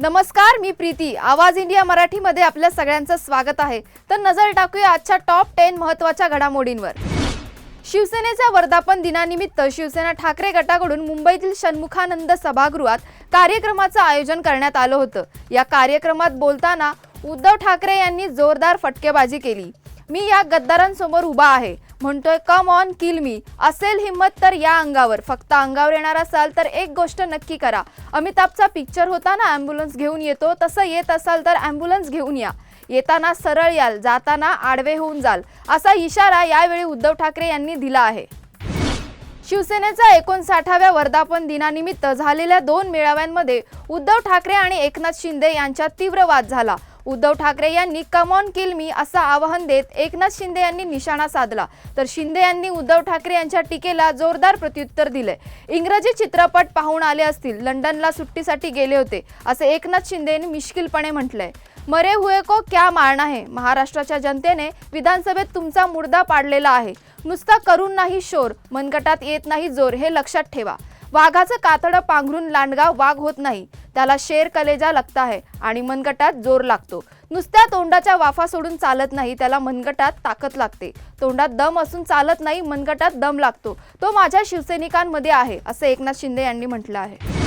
नमस्कार मी प्रीती. आवाज इंडिया मराठीमध्ये आपल्या सगळ्यांचं स्वागत आहे. तर नजर टाकूया आजच्या टॉप टेन महत्त्वाच्या घडामोडींवर. शिवसेनेच्या वर्धापन दिनानिमित्त शिवसेना ठाकरे गटाकडून मुंबईतील षण्मुखानंद सभागृहात कार्यक्रमाचं आयोजन करण्यात आलं होतं. या कार्यक्रमात बोलताना उद्धव ठाकरे यांनी जोरदार फटकेबाजी केली. मी या गद्दारांसमोर उभा आहे. म्हणतोय कम ऑन किल मी असेल हिंमत तर या अंगावर. फक्त अंगावर येणार असाल तर एक गोष्ट नक्की करा. अमिताभचा पिक्चर होता ना ॲम्ब्युलन्स घेऊन येतो. तसं येत असाल तर ॲम्ब्युलन्स घेऊन या. येताना सरळ याल जाताना आडवे होऊन जाल. असा इशारा यावेळी उद्धव ठाकरे यांनी दिला आहे. शिवसेनेचा एकोणसाठाव्या वर्धापन दिनानिमित्त झालेल्या दोन मेळाव्यांमध्ये उद्धव ठाकरे आणि एकनाथ शिंदे यांच्यात तीव्र वाद झाला. उद्धव ठाकरे यांनी कमॉन किल मी असं आवाहन देत एकनाथ शिंदे यांनी निशाणा साधला. तर शिंदे यांनी उद्धव ठाकरे यांच्या टीकेला जोरदार प्रत्युत्तर दिले इंग्रजी चित्रपट पाहून आले असतील लंडनला सुट्टीसाठी गेले होते असे एकनाथ शिंदे यांनी मिश्किलपणे म्हटलंय. मरे हुए को क्या मारना है? महाराष्ट्राच्या जनतेने विधानसभेत तुमचा मुर्दा पाडलेला आहे. नुसता करून नाही शोर मनगटात येत नाही जोर हे लक्षात ठेवा. वाघाचं कातडं पांघरून लांडगा वाघ होत नाही. त्याला शेर कलेजा लगता आहे आणि मनगटात जोर लागतो. नुसत्या तोंडाच्या वाफा सोडून चालत नाही त्याला मनगटात ताकद लागते. तोंडात दम असून चालत नाही मनगटात दम लागतो. तो माझ्या शिवसैनिकांमध्ये आहे असं एकनाथ शिंदे यांनी म्हटलं आहे.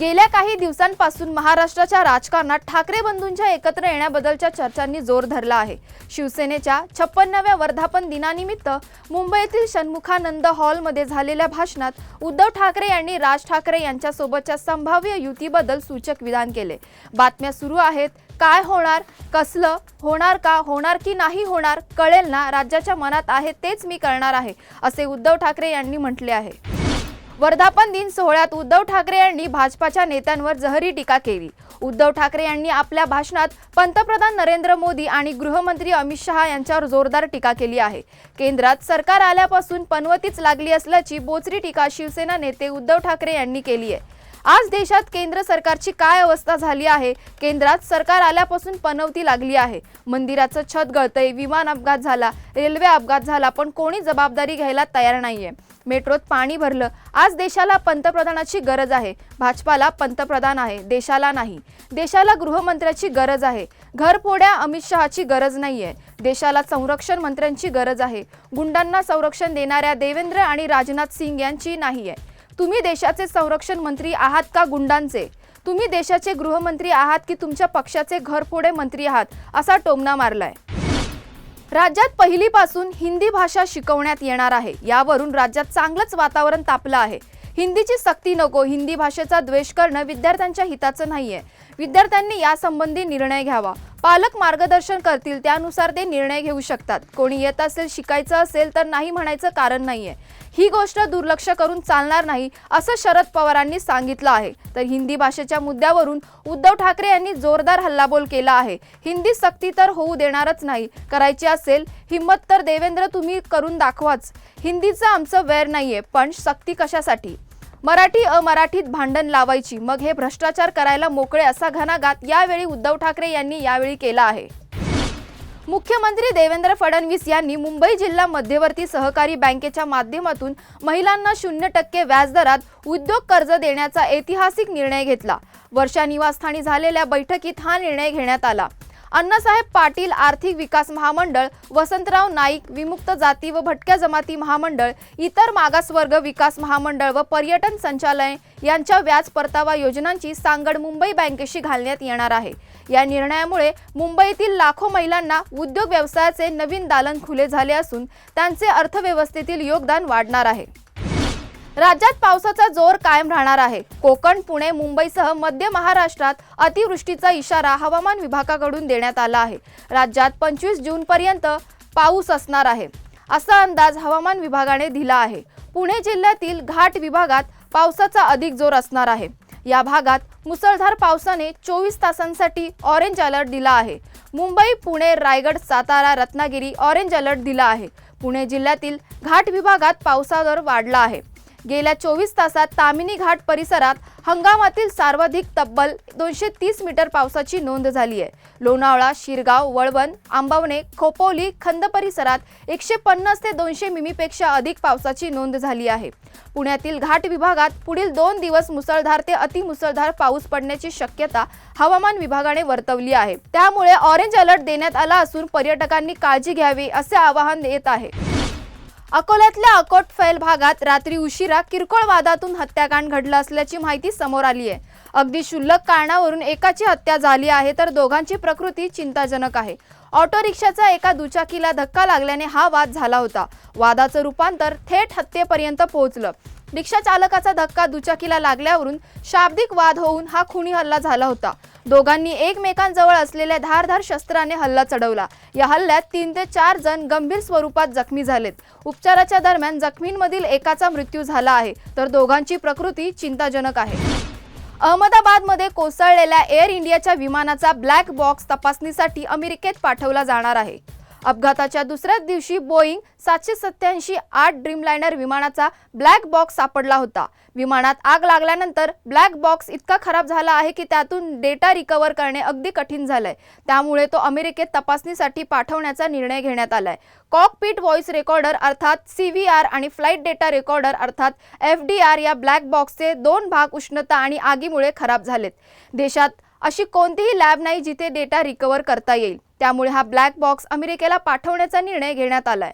गेल्या काही दिवसांपासून महाराष्ट्राच्या राजकारणात ठाकरे बंधूंच्या एकत्र येण्याबद्दलच्या चर्चांनी जोर धरला आहे. शिवसेनेच्या छप्पन्नाव्या वर्धापन दिनानिमित्त मुंबईतील षण्मुखानंद हॉलमध्ये झालेल्या भाषणात उद्धव ठाकरे यांनी राज ठाकरे यांच्यासोबतच्या संभाव्य युतीबद्दल सूचक विधान केले. बातम्या सुरू आहेत काय होणार कसलं होणार का होणार की नाही होणार कळेल ना राज्याच्या मनात आहे तेच मी करणार आहे असे उद्धव ठाकरे यांनी म्हटले आहे. वर्धापन दिन सोहळ्यात उद्धव ठाकरे यांनी भाजपाच्या नेत्यांवर जहरी टीका केली. उद्धव ठाकरे यांनी आपल्या भाषणात पंतप्रधान नरेंद्र मोदी आणि गृहमंत्री अमित शहा यांच्यावर जोरदार टीका केली आहे. केंद्रात सरकार आल्यापासून पनवतीच लागली असल्याची बोचरी टीका शिवसेना नेते उद्धव ठाकरे यांनी केली आहे. आज देशात केंद्र सरकारची काय अवस्था झाली आहे? केंद्रात सरकार आल्यापासून पनवती लागली आहे. मंदिराचं छत गळतंय विमान अपघात झाला रेल्वे अपघात झाला पण कोणी जबाबदारी घ्यायला तयार नाहीये. मेट्रोत पाणी भरलं. आज देशाला पंतप्रधानाची गरज आहे. भाजपाला पंतप्रधान आहे देशाला नाही. देशाला गृहमंत्र्याची गरज आहे. घरपोड्या अमित शहाची गरज नाहीये. देशाला संरक्षण मंत्र्यांची गरज आहे. गुंडांना संरक्षण देणाऱ्या देवेंद्र आणि राजनाथ सिंग यांची नाहीये. तुम्ही देशाचे संरक्षण मंत्री आहात का गुंडांचे? तुम्ही देशाचे गृहमंत्री आहात की तुमच्या पक्षाचे घरफोडे मंत्री आहात असा टोमना मारलाय. राज्यात पहिलीपासून हिंदी भाषा शिकवण्यात येणार आहे. यावरून राज्यात चांगलंच वातावरण तापलं आहे. हिंदीची सक्ती नको हिंदी भाषेचा द्वेष करणं विद्यार्थ्यांच्या हिताचं नाहीये. विद्यार्थ्यांनी यासंबंधी निर्णय घ्यावा. पालक मार्गदर्शन करतील त्यानुसार ते निर्णय घेऊ शकतात. कोणी येत असेल शिकायचं असेल तर नाही म्हणायचं कारण नाहीये. ही गोष्ट दुर्लक्ष करून चालणार नाही असं शरद पवारांनी सांगितलं आहे. तर हिंदी भाषेच्या मुद्द्यावरून उद्धव ठाकरे यांनी जोरदार हल्लाबोल केला आहे. हिंदी सक्ती तर होऊ देणारच नाही. करायची असेल हिंमत तर देवेंद्र तुम्ही करून दाखवाच. हिंदीचं आमचं वैर नाहीये पण सक्ती कशासाठी? मराठी अमराठीत भांडण लावायची. मग हे भ्रष्टाचार करायला मोकळे असा घणाघात यावेळी उद्धव ठाकरे यांनी यावेळी केला आहे. मुख्यमंत्री देवेंद्र फडणवीस यांनी मुंबई जिल्हा मध्यवर्ती सहकारी बँकेच्या माध्यमातून महिलांना शून्य टक्के व्याजदरात उद्योग कर्ज देण्याचा ऐतिहासिक निर्णय घेतला. वर्षा निवासस्थानी झालेल्या बैठकीत हा निर्णय घेण्यात आला. अण्णासाहेब पाटील आर्थिक विकास महामंडळ वसंतराव नाईक विमुक्त जाती व भटक्या जमाती महामंडळ इतर मागासवर्ग विकास महामंडळ व पर्यटन संचालय यांच्या व्याज परतावा योजनांची सांगड मुंबई बँकेशी घालण्यात येणार आहे. या निर्णयामुळे मुंबईतील लाखो महिलांना उद्योग व्यवसायाचे नवीन दालन खुले झाले असून त्यांचे अर्थव्यवस्थेतील योगदान वाढणार आहे. राज्यात पावसाचा जोर कायम राहणार आहे. कोकण पुणे मुंबईसह मध्य महाराष्ट्रात अतिवृष्टीचा इशारा हवामान विभागाकडून देण्यात आला आहे. राज्यात पंचवीस जूनपर्यंत पाऊस असणार आहे असा अंदाज हवामान विभागाने दिला आहे. पुणे जिल्ह्यातील घाट विभागात पावसाचा अधिक जोर असणार आहे. या भागात मुसळधार पावसाने चोवीस तासांसाठी ऑरेंज अलर्ट दिला आहे. मुंबई पुणे रायगड सातारा रत्नागिरी ऑरेंज अलर्ट दिला आहे. पुणे जिल्ह्यातील घाट विभागात पावसावर दर वाढला आहे. गेल्या चोवीस तासात तामिनी घाट परिसरात हंगामातील सर्वाधिक तब्बल दोनशे तीस मीटर पावसाची नोंद झाली आहे. लोणावळा शिरगाव वळवण आंबवणे खोपोली खंद परिसरात एकशे पन्नास ते दोनशे मिमीपेक्षा अधिक पावसाची नोंद झाली आहे. पुण्यातील घाट विभागात पुढील दोन दिवस मुसळधार ते अतिमुसळधार पाऊस पडण्याची शक्यता हवामान विभागाने वर्तवली आहे. त्यामुळे ऑरेंज अलर्ट देण्यात आला असून पर्यटकांनी काळजी घ्यावी असे आवाहन देत आहे. अकोल्यातल्या अकोट फैल भागात रात्री उशिरा किरकोळ वादातून हत्याकांड घडलं असल्याची माहिती समोर आली आहे अगदी क्षुल्लक कारणावरून एकाची हत्या झाली आहे तर दोघांची प्रकृती चिंताजनक आहे. ऑटो रिक्षाचा एका दुचाकीला धक्का लागल्याने हा वाद झाला होता. वादाचं रूपांतर थेट हत्येपर्यंत पोहोचलं. रिक्षा चालकाचा धक्का दुचाकीला लागल्यावरून शाब्दिक वाद होऊन हा खुनी हल्ला झाला होता. दोघांनी एकमेकांजवळ असलेल्या धारधार शस्त्राने हल्ला चढवला. या हल्ल्यात तीन ते चार जण गंभीर स्वरूपात जखमी झालेत. उपचाराच्या दरम्यान जखमींमधील एकाचा मृत्यू झाला आहे तर दोघांची प्रकृती चिंताजनक आहे. अहमदाबादमध्ये कोसळलेल्या एअर इंडियाच्या विमानाचा ब्लॅक बॉक्स तपासणीसाठी अमेरिकेत पाठवला जाणार आहे. अपघाताच्या दुसऱ्याच दिवशी बोईंग सातशे सत्याऐंशी आठ ड्रीमलायनर विमानाचा ब्लॅक बॉक्स सापडला होता. विमानात आग लागल्यानंतर ब्लॅक बॉक्स इतका खराब झाला आहे की त्यातून डेटा रिकव्हर करणे अगदी कठीण झालंय. त्यामुळे तो अमेरिकेत तपासणीसाठी पाठवण्याचा निर्णय घेण्यात आलाय. कॉकपीट व्हॉइस रेकॉर्डर अर्थात सी व्ही आर आणि फ्लाईट डेटा रेकॉर्डर अर्थात एफ डी आर या ब्लॅक बॉक्सचे दोन भाग उष्णता आणि आगीमुळे खराब झालेत. देशात अशी कोणतीही लॅब नाही जिथे डेटा रिकव्हर करता येईल. त्यामुळे हा ब्लॅक बॉक्स अमेरिकेला पाठवण्याचा निर्णय घेण्यात आलाय.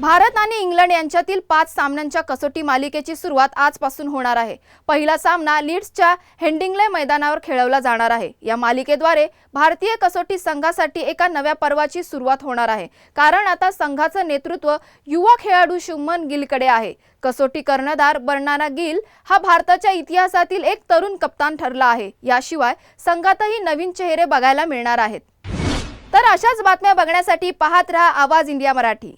भारत आणि इंग्लंड यांच्यातील पाच सामन्यांच्या कसोटी मालिकेची सुरुवात आजपासून होणार आहे. पहिला सामना लीड्सच्या हेंडिंगले मैदानावर खेळवला जाणार आहे. या मालिकेद्वारे भारतीय कसोटी संघासाठी एका नव्या पर्वाची सुरुवात होणार आहे. कारण आता संघाचं नेतृत्व युवा खेळाडू शुभमन गिलकडे आहे. कसोटी कर्णधार बर्नाना गिल हा भारताच्या इतिहासातील एक तरुण कप्तान ठरला आहे. याशिवाय संघातही नवीन चेहरे बघायला मिळणार आहेत. तर अशाच बातम्या बघण्यासाठी पाहत रहा आवाज इंडिया मराठी.